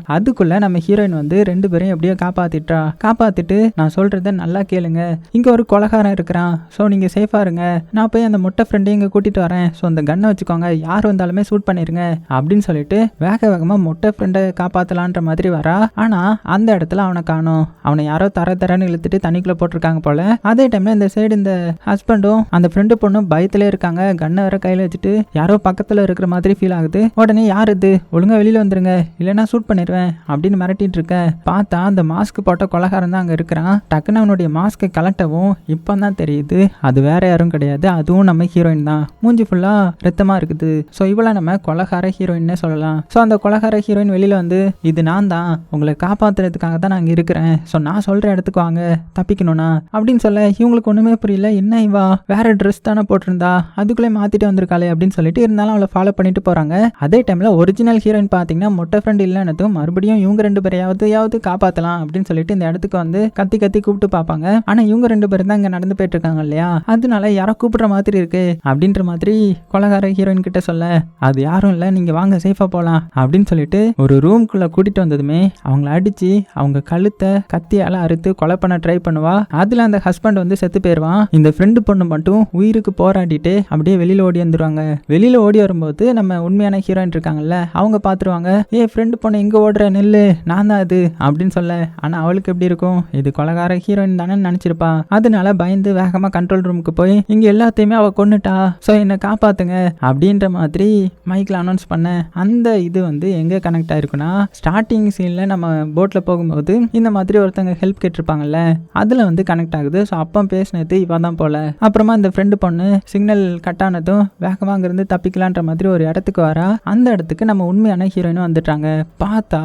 அதுக்குள்ள நம்ம ஹீரோயின் வந்து ரெண்டு பேரையும் எப்படியோ காப்பாத்திட்டா காப்பாத்திட்டு நான் சொல்றத நல்லா கேளுங்க. இங்க ஒரு கொலகாரன் இருக்கிறான். ஸோ நீங்க சேஃபா இருங்க. நான் போய் அந்த மொட்டை ஃப்ரெண்டையும் இங்க கூட்டிட்டு வரேன். ஸோ அந்த கன்னை வச்சுக்கோங்க. யார் வந்தாலுமே சூட் பண்ணிருங்க. அப்படின்னு சொல்லிட்டு வேக வேகமா மொட்டை ஃப்ரெண்டை காப்பாத்தலான்ற மாதிரி வரா. ஆனா அந்த இடத்துல அவனை காணும். அவனை யாரோ தர தரன்னு இழுத்துட்டு தண்ணிக்குள்ள போட்டிருக்காங்க போல. அதே டைம்ல இந்த சைடு இந்த ஹஸ்பண்டும் அந்த ஃப்ரெண்டு பொண்ணும் பயத்திலே இருக்காங்க. கன்னை வேற கையில வச்சுட்டு யாரோ பக்கத்துல இருக்கிற மாதிரி ஃபீல் ஆகுது. உடனே யார் இது? ஒழுங்கா வெளியில வந்துருங்க. இல்லைன்னா சூட் பண்ணிடுவேன் அப்படின்னு மிரட்டிட்டு இருக்க. பார்த்தா அந்த மாஸ்க் போட்ட கொலகாரன் தான் அங்கே இருக்கிறான். டக்குன்னு அவனுடைய மாஸ்க்கை கலட்டவும் இப்போ தான் தெரியுது. அது வேற யாரும் கிடையாது. அதுவும் நம்ம ஹீரோயின் தான். மூஞ்சி ஃபுல்லாக ரத்தமாக இருக்குது. ஸோ இவளை நம்ம கொலகார ஹீரோயின்னே சொல்லலாம். ஸோ அந்த கொலகார ஹீரோயின் வெளியில் வந்து இது நான் தான். உங்களை காப்பாற்றுறதுக்காக தான் நான் இருக்கிறேன். ஸோ நான் சொல்கிற இடத்துக்கு வாங்க. தப்பிக்கணும்னா. அப்படின்னு சொல்ல இவங்களுக்கு ஒன்றுமே புரியல. என்ன இவா? வேற ட்ரெஸ் தானே போட்டிருந்தா? அதுக்குள்ளே மாற்றிட்டு வந்திருக்காளே. அப்படின்னு சொல்லிட்டு இருந்தாலும் அவளை ஃபாலோ பண்ணிட்டு போகிறாங்க அதே டைமில் ஒரிஜினல் ஹீரோயின் பார்த்தீங்கன்னா மொட்டை ஃப்ரெண்ட் இல்லைன்னதும் மறுபடியும் இவங்க ரெண்டு பேரையாவது யாவது காப்பாற்றலாம் அப்படின்னு சொல்லிட்டு இந்த இடத்துக்கு வந்து கத்தி கத்தி கூப்பிட்டு பார்ப்பாங்க. ஆனால் இவங்க ரெண்டு பேரும் தான் இங்கே நடந்து போயிட்டு இருக்காங்க இல்லையா? அதனால யாரோ கூப்பிடுற மாதிரி இருக்கு. அப்படின்ற மாதிரி கொலகார ஹீரோயின் கிட்ட சொல்ல அது யாரும் இல்லை நீங்கள் வாங்க சேஃபாக போகலாம் அப்படின்னு சொல்லிட்டு ஒரு ரூம்குள்ளே கூட்டிட்டு வந்ததுமே அவங்கள அடிச்சு அவங்க கழுத்தை கத்தியால அறுத்து கொலை பண்ண ட்ரை பண்ணுவா. அதில் அந்த ஹஸ்பண்ட் வந்து செத்து போயிடுவான் இந்த ஃப்ரெண்டு பொண்ணு மட்டும் உயிருக்கு போராடிட்டு அப்படியே வெளியில் ஓடி வந்துருவாங்க. வெளியில் ஓடி வரும்போது நம்ம உண்மையான ஹீரோயின் இருக்காங்கல்ல அவங்க பார்த்துருவாங்க ஏ ஃப்ரெண்டு பொண்ணு எங்கே ஓடுற நெல்லு நான் தான் அது அப்படின்னு சொல்ல. ஆனால் அவளுக்கு எப்படி இருக்கும்? இது கொலகார ஹீரோயின் தானே நினச்சிருப்பா. அதனால பயந்து வேகமாக கண்ட்ரோல் ரூமுக்கு போய் இங்கே எல்லாத்தையுமே அவள் கொன்னுட்டா. ஸோ என்னை காப்பாத்துங்க அப்படின்ற மாதிரி மைக்கில் அனௌன்ஸ் பண்ண அந்த இது வந்து எங்கே கனெக்ட் ஆயிருக்குன்னா ஸ்டார்டிங் சீனில் நம்ம போட்டில் போகும்போது இந்த மாதிரி ஒருத்தங்க ஹெல்ப் கேட்டிருப்பாங்கல்ல அதில் வந்து கனெக்ட் ஆகுது. ஸோ அப்போ பேசினது இவ தான் போல. அப்புறமா இந்த ஃப்ரெண்டு பொண்ணு சிக்னல் கட் ஆனதும் வேகமாக அங்கேருந்து தப்பிக்கலான்ற மாதிரி ஒரு இடத்துக்கு வரா. அந்த இடத்துக்கு நம்ம உண்மையான ஹீரோயினும் வந்துட்டாங்க. பார்த்தா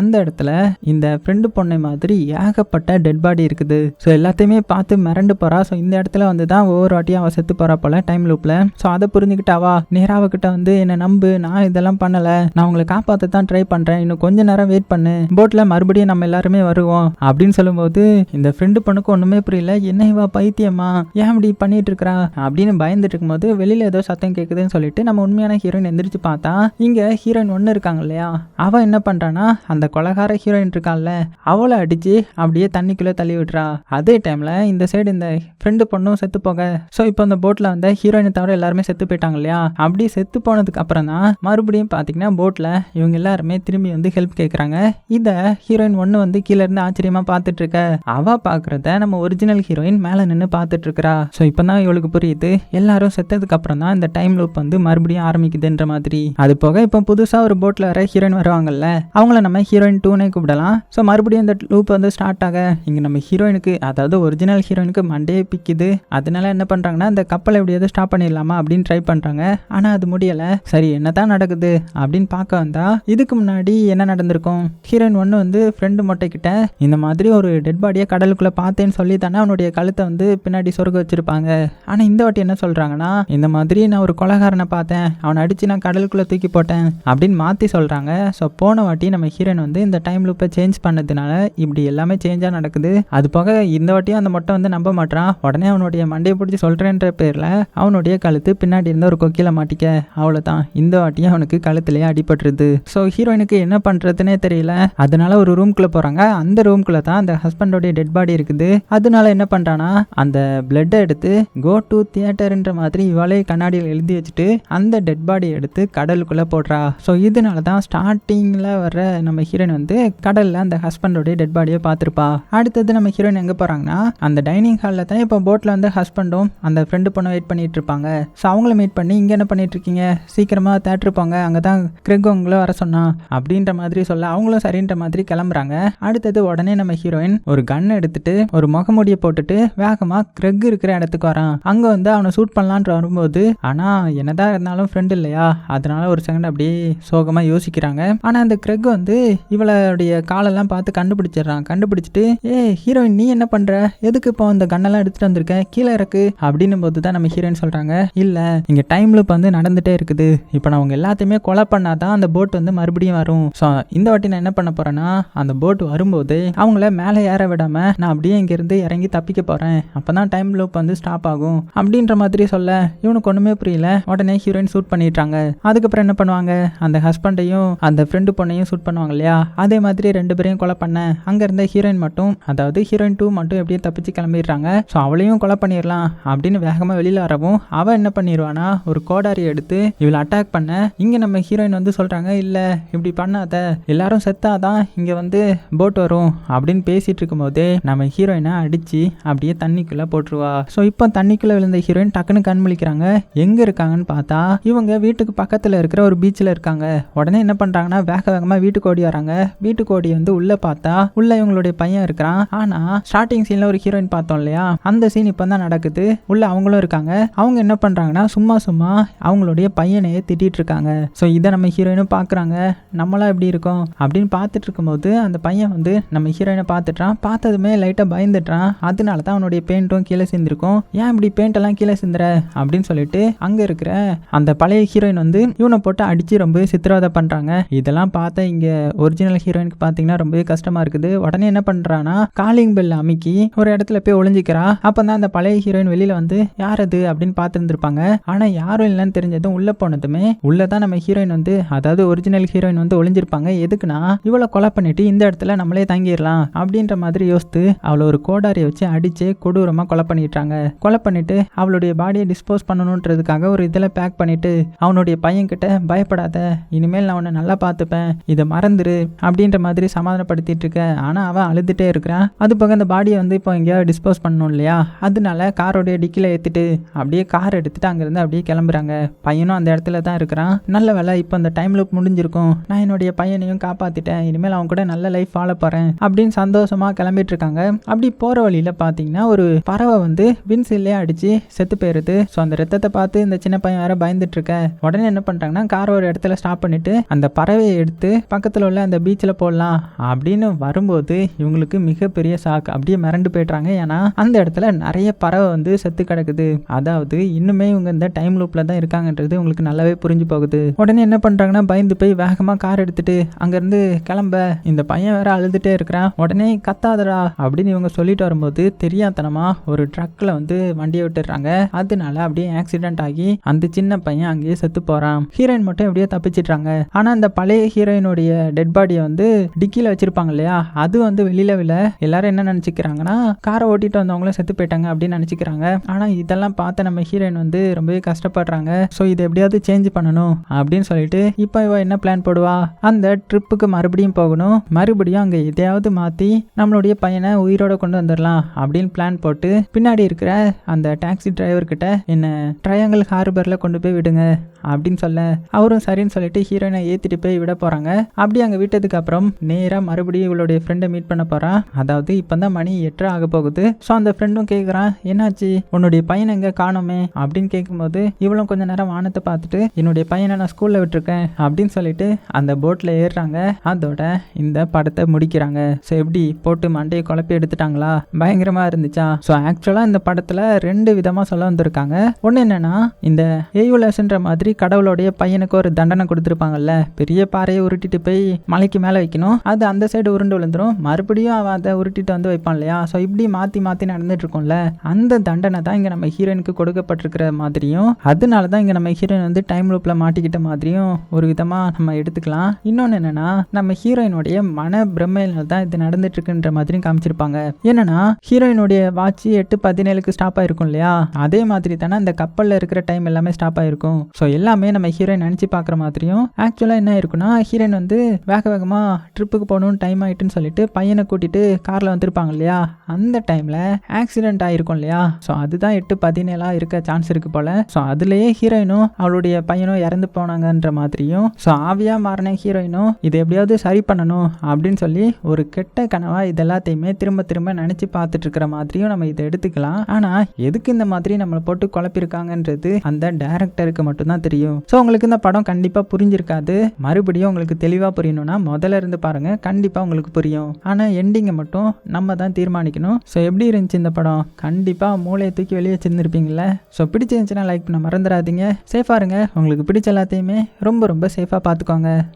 அந்த இடத்துல இந்த ஃப்ரெண்டு பொண்ணை மாதிரி ஏகப்பட்ட டெட் பாடி இருக்குது. ஸோ எல்லாத்தையுமே பார்த்து மிரண்டு போறா. ஸோ இந்த இடத்துல வந்து தான் ஒவ்வொரு வாட்டியும் அவள் செத்து போறா போல டைம் லூப்பில் ஸோ அதை புரிஞ்சுக்கிட்டாவா நேராக அவகிட்ட வந்து என்னை நம்பு. நான் இதெல்லாம் பண்ணலை. நான் உங்களை காப்பாற்ற தான் ட்ரை பண்ணுறேன் இன்னும் கொஞ்ச நேரம் வெயிட் பண்ணு. போட்டில் மறுபடியும் நம்ம எல்லாருமே வருவோம். அப்படின்னு சொல்லும்போது இந்த ஃப்ரெண்டு பொண்ணுக்கு ஒன்றுமே புரியல. என்ன இவா பைத்தியமா? ஏன் இப்படி பண்ணிட்டு இருக்கிறா? அப்படின்னு பயந்துட்டு இருக்கும்போது வெளியில் ஏதோ சத்தம் கேட்குதுன்னு சொல்லிட்டு நம்ம உண்மையான ஹீரோயின் எந்திரிச்சு பார்த்தா இங்கே ஹீரோயின் ஒன்று இருக்காங்க இல்லையா? அவள் என்ன பண்ணுறான்னா அந்த கொலகார ஹீரோயின் இருக்கான்ல அவளை அடித்து அப்படியே தண்ணிக்குள்ளே தள்ளி விட்றா அதே டைமில் இந்த சைடு இந்த ஃப்ரெண்டு பொண்ணும் செத்து போக ஸோ இப்போ அந்த போட்டில் வந்து ஹீரோயினை தவிர எல்லாருமே செத்து போயிட்டாங்க இல்லையா? அப்படி செத்து போனதுக்கு அப்புறம் தான் மறுபடியும் பார்த்தீங்கன்னா போட்டில் இவங்க எல்லாருமே திரும்பி வந்து ஹெல்ப் கேட்குறாங்க இதை ஹீரோயின் ஒன்று வந்து கீழே இருந்து ஆச்சரியமாக பார்த்துட்டு இருக்க. அவள் பார்க்குறத நம்ம ஒரிஜினல் ஹீரோயின் மேலே நின்று பார்த்துட்டு இருக்கிறா. ஸோ இப்போ தான் இவளுக்கு புரியுது. எல்லாரும் செத்ததுக்கு அப்புறம் தான் இந்த டைம் லூப் வந்து மறுபடியும் ஆரம்பிக்குதுன்ற மாதிரி. அது போக இப்போ புதுசாக ஒரு போட்டில் வர ஹீரோயின் வருவாங்கல்ல அவங்கள நம்ம ஹீரோயின் டூனே கூப்பிடலாம். ஸோ மறுபடியும் இந்த லூப் வந்து ஸ்டார்ட் ஆக இங்கே நம்ம ஹீரோயினுக்கு அதாவது ஒரிஜினல் ஹீரோயினுக்கு மண்டே பிக்குது. அதனால என்ன பண்ணுறாங்கன்னா இந்த கப்பலை எப்படியாவது ஸ்டாப் பண்ணிடலாமா அப்படின்னு ட்ரை பண்ணுறாங்க ஆனால் அது முடியலை. சரி என்ன தான் நடக்குது அப்படின்னு பார்க்க வந்தா இதுக்கு முன்னாடி என்ன நடந்திருக்கும்? ஹீரோயின் ஒன்று வந்து ஃப்ரெண்டு மொட்டைக்கிட்ட இந்த மாதிரி ஒரு டெட் பாடியை கடலுக்குள்ளே பார்த்தேன்னு சொல்லி தானே அவனுடைய கழுத்தை வந்து பின்னாடி சொருக வச்சிருப்பாங்க. ஆனால் இந்த வாட்டி என்ன சொல்கிறாங்கன்னா இந்த மாதிரி நான் ஒரு கொலகாரனை பார்த்தேன். அவனை அடித்து நான் கடலுக்குள்ளே தூக்கி போட்டேன் அப்படின்னு மாற்றி சொல்கிறாங்க ஸோ போன வாட்டி நம்ம ஹீரோயின் வந்து இந்த டைம் லூப்பை சேஞ்ச் பண்ணதுனால இப்படி எல்லாமே சேஞ்சாக நடக்குது. அது போக இந்த வாட்டியும் அந்த மொட்டை வந்து நம்ப மாட்டான் உடனே அவனுடைய மண்டையை பிடிச்சி சொல்கிறேன்ற பேரில் அவனுடைய கழுத்து பின்னாடி இருந்த ஒரு கொக்கியில் மாட்டிக்க. அவ்வளோதான் இந்த வாட்டியும் அவனுக்கு கழுத்துலேயே அடிபட்டுருது. ஸோ ஹீரோயினுக்கு என்ன பண்ணுறதுனே தெரியல. அதனால ஒரு ரூம்குள்ளே போகிறாங்க அந்த ரூம்குள்ளே தான் அந்த ஹஸ்பண்டோடைய டெட் பாடி இருக்குது. அதனால என்ன பண்ணுறான்னா அந்த பிளட்டை எடுத்து கோ டு தியேட்டர்ன்ற மாதிரி இவளே கண்ணாடியில் எழுதி வச்சுட்டு அந்த டெட் பாடி எடுத்து கடலுக்குள்ளே போடுறா. ஸோ இதனால தான் ஸ்டார்டிங்கில் வர நம்ம ஹீரோயின் வந்து கடலில் அந்த ஹஸ்பண்டோடைய டெட் பாடியை பார்த்துருப்பா. அடுத்தது நம்ம ஹீரோயின் எங்கே போகிறாங்கன்னா அந்த டைனிங் ஹாலில் தான் இப்போ போட்டில் வந்து ஹஸ்பண்டும் அந்த ஃப்ரெண்டு பொண்ணு வெயிட் பண்ணிட்டு இருப்பாங்க. ஸோ அவங்கள மீட் பண்ணி இங்கே என்ன பண்ணிட்டு இருக்கீங்க? சீக்கிரமாக தேட்டர் போங்க. அங்கே தான் கிரெக் உங்களை வர சொன்னான் அப்படின்ற மாதிரி சொல்ல அவங்களும் சரின்ற மாதிரி கிளம்புறாங்க. அடுத்தது உடனே நம்ம ஹீரோயின் ஒரு கன் எடுத்துட்டு ஒரு முகமூடியை போட்டுட்டு வேகமாக கிரெக் இருக்கிற இடத்துக்கு வரான். அங்கே வந்து அவனை சூட் பண்ணலான்ற வரும்போது ஆனால் என்னதான் இருந்தாலும் ஃப்ரெண்ட் இல்லையா? அதனால ஒரு செகண்ட் அப்படியே சோகமாக யோசிக்கிறாங்க. ஆனால் அந்த கிரெக் வந்து இவளுடைய காலெல்லாம் பார்த்து கண்டுபிடிச்சிடுறான். கண்டுபிடிச்சிட்டு ஏ ஹீரோயின் நீ என்ன பண்ணுற எதுக்கு இப்போ அந்த கண்ணெல்லாம் எடுத்துகிட்டு வந்திருக்க? கீழே இறக்கு. அப்படின்னும் போது தான் நம்ம ஹீரோயின் சொல்கிறாங்க இல்லை இங்கே டைம் லூப் வந்து நடந்துகிட்டே இருக்குது. இப்போ நான் அவங்க எல்லாத்தையுமே கொலை பண்ணாதான் அந்த போட் வந்து மறுபடியும் வரும். ஸோ இந்த வாட்டி நான் என்ன பண்ண போகிறேன்னா அந்த போட் வரும்போது அவங்கள மேலே ஏற விடாமல் நான் அப்படியே இங்கேருந்து இறங்கி தப்பிக்க போகிறேன் அப்போ தான் டைம் லூப் வந்து ஸ்டாப் ஆகும். அப்படின்ற மாதிரி சொல்ல இவனுக்கு ஒன்றுமே புரியல. உடனே ஹீரோயின் ஷூட் பண்ணிடுறாங்க. அதுக்கப்புறம் என்ன பண்ணுவாங்க? அந்த ஹஸ்பண்டையும் அந்த ஃப்ரெண்டு பொண்ணையும் ஷூட் பண்ணுவாங்க இல்லையா? அதே மாதிரி ரெண்டு பேரையும் கொலை பண்ண அங்கே இருந்த ஹீரோயின் மட்டும் அதாவது ஹீரோயின் டூ மட்டும் எப்படியும் தப்பிச்சு கிளம்பிடுறாங்க. ஸோ அவளையும் கொலை பண்ணிடலாம் அப்படின்னு வேகமாக வெளியில் வரவும் அவள் என்ன பண்ணிடுவானா ஒரு கோடாரி எடுத்து இவளை அட்டாக் பண்ண இங்கே நம்ம ஹீரோயின் வந்து சொல்கிறாங்க இல்லை இப்படி பண்ணாத எல்லாரும் செத்தாதான் இங்கே வந்து போட் வரும் அப்படின்னு பேசிட்டு இருக்கும்போதே நம்ம ஹீரோயினை அடித்து அப்படியே தண்ணிக்குள்ளே போட்டுருவா. ஸோ இப்போ தண்ணிக்குள்ளே விழுந்த ஹீரோயின் டக்குன்னு கண் முழிக்கிறாங்க. எங்கே இருக்காங்கன்னு பார்த்தா இவங்க வீட்டுக்கு பக்கத்தில் இருக்கிற ஒரு பீச்சில் இருக்காங்க. உடனே என்ன பண்ணுறாங்கன்னா வேக வேகமாக வீட்டுக்கு ஓடி வராங்க. வீட்டுக்கு ஓடி வந்து உள்ள பார்த்தா உள்ள இவங்களுடைய பையன் இருக்கிறான். ஆனா ஸ்டார்டிங் சீன்ல ஒரு ஹீரோயின் பார்த்தோம் இல்லையா? அந்த சீன் இப்போ தான் நடக்குது. உள்ள அவங்களும் இருக்காங்க. அவங்க என்ன பண்றாங்கன்னா சும்மா சும்மா அவங்களுடைய பையனையே திட்டிட்டு இருக்காங்க. ஸோ இதை நம்ம ஹீரோயினும் பார்க்குறாங்க நம்மளாம் எப்படி இருக்கோம்? அப்படின்னு பார்த்துட்டு இருக்கும்போது அந்த பையன் வந்து நம்ம ஹீரோயினை பார்த்துட்டான். பார்த்ததுமே லைட்டாக பயந்துட்டான். அதனால தான் அவனுடைய பெயிண்ட்டும் கீழே சிந்திருக்கும். ஏன் இப்படி பெயிண்ட் எல்லாம் கீழே சிந்துற? அப்படின்னு சொல்லிட்டு அங்கே இருக்கிற அந்த பழைய ஹீரோயின் வந்து இவனை போட்டு அடித்து ரொம்ப சித்திரவதை பண்ணுறாங்க இதெல்லாம் பார்த்தா இங்கே ஒரிஜினல் ஹீரோயினுக்கு பார்த்தீங்கன்னா ரொம்பவே கஷ்டமாக இருக்குது. உடனே என்ன பண்ணுறான்னா காலிங் பெல் அமுக்கி ஒரு இடத்துல போய் ஒளிஞ்சிக்கிறா. அப்போ தான் அந்த பழைய ஹீரோயின் வெளியில் வந்து யார் அது? அப்படின்னு பார்த்துருந்துருப்பாங்க. ஆனால் யாரும் இல்லைன்னு தெரிஞ்சதும் உள்ளே போனதுமே உள்ளே தான் நம்ம ஹீரோயின் வந்து அதாவது ஒரிஜினல் ஹீரோயின் வந்து ஒளிஞ்சிருப்பாங்க. எதுக்குன்னா இவ்வளோ கொலை பண்ணிட்டு இந்த இடத்துல நம்மளே தங்கிடலாம். அப்படின்ற மாதிரி யோசித்து அவளை ஒரு கோடாரியை வச்சு அடித்து கொடூரமாக கொலை பண்ணிட்டாங்க. கொலை பண்ணிட்டு அவளுடைய பாடியை டிஸ்போஸ் பண்ணணுன்றதுக்காக ஒரு இதில் பேக் பண்ணிட்டு அவனுடைய பையன்கிட்ட பயப்படாத. இனிமேல் நான் உன்னை நல்லா பார்த்துப்பேன். இதை மறந்துரு. அப்படின்ற மாதிரி சமாதானப்படுத்திட்டு இருக்க. ஆனால் அவன் அழுதுகிட்டே இருக்கிறான். அது போக அந்த பாடியை வந்து இப்போ எங்கேயாவது டிஸ்போஸ் பண்ணணும் இல்லையா? அதனால காரோடைய டிக்கில் ஏற்றிட்டு அப்படியே கார் எடுத்துட்டு அங்கேருந்து அப்படியே கிளம்புறாங்க. பையனும் அந்த இடத்துல தான் இருக்கிறான். நல்ல வேலை இப்போ அந்த டைம் லூப் முடிஞ்சிருக்கும். நான் என்னுடைய பையனையும் காப்பாற்றிட்டேன் இனிமேல் அவன் கூட நல்ல லைஃப் வாழ போகிறேன் அப்படின்னு சந்தோஷமாக கிளம்பிட்டு இருக்காங்க. அப்படி போகிற வழியில் பார்த்தீங்கன்னா ஒரு பறவை வந்து வின்சில்லே அடித்து செத்து போயிருது. ஸோ அந்த ரத்தத்தை பார்த்து இந்த சின்ன பையன் வேற பயந்துட்டு இருக்க. உடனே என்ன பண்ணுறாங்கன்னா கார் ஒரு இடத்துல ஸ்டாப் பண்ணிட்டு அந்த பறவையை எடுத்து பக்கத்தில் உள்ள அந்த பீச்சில் போடலாம் அப்படின்னு வரும்போது இவங்களுக்கு மிகப்பெரிய சாக்கு அப்படியே மிரண்டு போயிடுறாங்க. ஏன்னா அந்த இடத்துல நிறைய பறவை வந்து செத்து கிடக்குது. அதாவது இன்னுமே இவங்க இந்த டைம் லூப்பில் தான் இருக்காங்கன்றது உங்களுக்கு நல்லாவே புரிஞ்சு போகுது. உடனே என்ன பண்ணுறாங்கன்னா பயந்து போய் வேகமாக கார் எடுத்துட்டு அங்கேருந்து கிளம்ப. இந்த பையன் வேற அழுதுகிட்டே இருக்கிறான். உடனே கத்தாதடா அப்படின்னு இவங்க சொல்லிட்டு வரும்போது தெரியாதனமாக ஒரு ட்ரக்கில் வந்து வண்டியை விட்டுடுறாங்க. அதனால அப்படியே ஆக்சிடென்ட் ஆகி அந்த சின்ன பையன் அங்கேயே செத்து போகிறான் ஹீரோயின் மட்டும் எப்படியோ தப்பிச்சிட்றாங்க. ஆனால் அந்த பழைய ஹீரோயினுடைய டெட் பாடியை வந்து டிக்கியில் வச்சிருப்பாங்க இல்லையா? அது வந்து வெளியில விழ. எல்லாரும் என்ன நினச்சிக்கிறாங்கன்னா காரை ஓட்டிட்டு வந்தவங்களும் செத்து போயிட்டாங்க அப்படின்னு நினச்சிக்கிறாங்க. ஆனால் இதெல்லாம் பார்த்து நம்ம ஹீரோயின் வந்து ரொம்பவே கஷ்டப்படுறாங்க. ஸோ இதை எப்படியாவது சேஞ்ச் பண்ணணும் அப்படின்னு சொல்லிட்டு இப்போ இவ என்ன பிளான் போடுவா? அந்த ட்ரிப்புக்கு மறுபடியும் போகணும். மறுபடியும் அங்கே எதையாவது மாற்றி நம்மளுடைய பையனை உயிரோட கொண்டு வந்துடலாம் அப்படின்னு பிளான் போட்டு பின்னாடி இருக்கிற அந்த டாக்ஸி டிரைவர்கிட்ட என்ன ட்ரையாங்கிள் ஹார்பரில் கொண்டு போய் விடுங்க அப்படின்னு சொல்ல. அவரும் சரின்னு சொல்லிட்டு ஹீரோயினை ஏற்றிட்டு போய் விட போகிறாங்க அப்படி அங்கே விட்டதுக்கு அப்புறம் நேராக மறுபடியும் இவளுடைய ஃப்ரெண்டை மீட் பண்ண போகிறான் அதாவது இப்போ தான் மணி எட்டரை ஆக போகுது. ஸோ அந்த ஃப்ரெண்டும் கேட்குறான் என்னாச்சு? உன்னுடைய பையனை எங்கே காணோமே? அப்படின்னு கேட்கும்போது இவளும் கொஞ்ச நேரம் வானத்தை பார்த்துட்டு என்னுடைய பையனை நான் ஸ்கூலில் விட்டுருக்கேன் அப்படின்னு சொல்லிட்டு அந்த போட்டில் ஏறுறாங்க. அதோட இந்த படத்தை முடிக்கிறாங்க. ஸோ எப்படி? போட்டு மண்டையை குழப்பி எடுத்துட்டாங்களா? பயங்கரமாக இருந்துச்சா? ஸோ ஆக்சுவலாக இந்த படத்தில் ரெண்டு விதமாக சொல்ல வந்திருக்காங்க. ஒன்று என்னன்னா இந்த ஏயுலஸ்ன்ற மாதிரி கடவுளுடைய பையனுக்கு ஒரு தண்டனை கொடுத்துருப்பாங்கல்ல? பெரிய பாறையை உருட்டிட்டு போய் மலைக்கு மேலே வைக்கணும். அது அந்த சைடு உருண்டு விழுந்துரும். மறுபடியும் அவன் அதை உருட்டிட்டு வந்து வைப்பான் இல்லையா? ஸோ இப்படி மாற்றி மாற்றி நடந்துட்டு இருக்கோம்ல. அந்த தண்டனை தான் இங்கே நம்ம ஹீரோயினுக்கு கொடுக்கப்பட்டிருக்கிற மாதிரியும் அதனால தான் இங்கே நம்ம ஹீரோயின் வந்து டைம் லூப்பில் மாட்டிக்கிட்ட மாதிரியும் ஒரு விதமாக நம்ம எடுத்துக்கலாம். இன்னொன்று என்னென்னா நம்ம ஹீரோயினுடைய மன பிரம்மையில தான் இது நடந்துட்டு இருக்குன்ற மாதிரியும் காமிச்சிருப்பாங்க. என்னன்னா ஹீரோயினுடைய வாட்ச் எட்டு பதினேழுக்கு ஸ்டாப் ஆயிருக்கும் இல்லையா? அதே மாதிரி தானே அந்த கப்பலில் இருக்கிற டைம் எல்லாமே ஸ்டாப் ஆயிருக்கும். ஸோ எல்லாமே நம்ம ஹீரோயின் நினச்சி பார்க்குற மாதிரியும் ஆக்சுவலாக என்ன இருக்குன்னா ஹீரோயின் வந்து வேக வேகமாக ட்ரிப்புக்கு போகணும்னு டைம் ஆயிட்டுன்னு சொல்லிட்டு பையனை கூட்டிகிட்டு காரில் வந்திருப்பாங்க இல்லையா? அந்த டைமில் ஆக்சிடென்ட் ஆகிருக்கும் இல்லையா? ஸோ அதுதான் எட்டு பதினேழாக இருக்க சான்ஸ் இருக்கு போல். ஸோ அதுலேயே ஹீரோயினும் அவளுடைய பையனும் இறந்து போனாங்கன்ற மாதிரியும் ஸோ ஆவியாக மாறின ஹீரோயினும் இது எப்படியாவது சரி பண்ணணும் அப்படின்னு சொல்லி ஒரு கெட்ட கனவாக இது எல்லாத்தையுமே திரும்ப திரும்ப நினச்சி பார்த்துட்டு இருக்கிற மாதிரியும் நம்ம இதை எடுத்துக்கலாம். ஆனால் எதுக்கு இந்த மாதிரி நம்மளை போட்டு குழப்பிருக்காங்கன்றது அந்த டேரக்டருக்கு மட்டும்தான் தெரியும். ஸோ உங்களுக்கு இந்த படம் கண்டிப்பாக புரிஞ்சிருக்காது. மறுபடியும் உங்களுக்கு தெளிவாக புரியணும். வேணும்னா முதல்ல இருந்து பாருங்க கண்டிப்பாக உங்களுக்கு புரியும். ஆனால் எண்டிங்கை மட்டும் நம்ம தான் தீர்மானிக்கணும். ஸோ எப்படி இருந்துச்சு இந்த படம்? கண்டிப்பாக மூளையை தூக்கி வெளியே வச்சிருந்துருப்பீங்கள ஸோ பிடிச்சிருந்துச்சுன்னா லைக் பண்ண மறந்துடாதீங்க. சேஃபாக இருங்க. உங்களுக்கு பிடிச்ச எல்லாத்தையுமே ரொம்ப ரொம்ப சேஃபாக பார்த்துக்கோங்க.